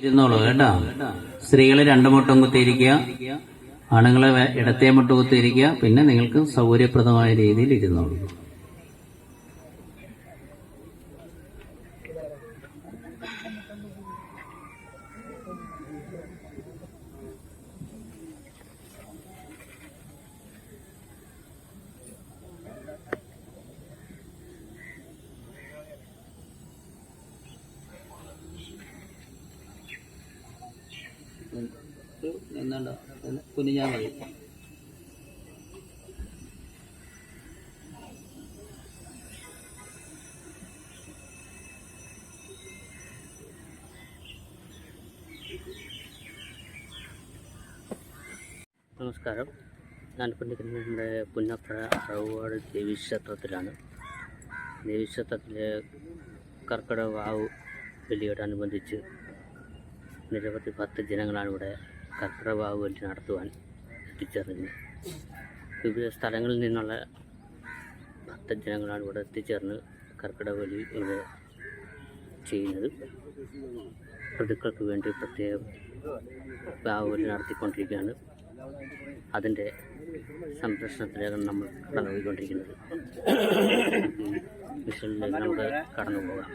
ഇരുന്നോളൂ കേട്ടോ. സ്ത്രീകൾ രണ്ടു മുട്ടം കുത്തിയിരിക്കുക ആണുങ്ങളെ ഇടത്തെ മുട്ട കുത്തിയിരിക്കുക പിന്നെ നിങ്ങൾക്ക് സൗകര്യപ്രദമായ രീതിയിൽ ഇരുന്നോളൂ. കുനിഞ്ഞാൽ മതി. നമസ്കാരം. ഞാനിപ്പോൾ നിൽക്കുന്നത് നമ്മുടെ പുന്നപ്ര അറവാട് ദേവീക്ഷേത്രത്തിലാണ് ദേവീക്ഷേത്രത്തിലെ കർക്കിടക വാവ് ബലിയോടനുബന്ധിച്ച് നിരവധി ഭക്തജനങ്ങളാണ് ഇവിടെ കർക്കിടവാവ് വേണ്ടി നടത്തുവാൻ എത്തിച്ചേർന്നത്. വിവിധ സ്ഥലങ്ങളിൽ നിന്നുള്ള ഭക്തജനങ്ങളാണ് ഇവിടെ എത്തിച്ചേർന്ന് കർക്കിടക വലി ഇവിടെ ചെയ്യുന്നത്. ഋതുക്കൾക്ക് വേണ്ടി പ്രത്യേകം വാവ് ബലി നടത്തിക്കൊണ്ടിരിക്കുകയാണ്. അതിന്റെ സംരക്ഷണത്തിലേക്കാണ് നമ്മൾ കടന്നുപോയിക്കൊണ്ടിരിക്കുന്നത്. മിഷനിലേക്ക് നമുക്ക് കടന്നു പോകാം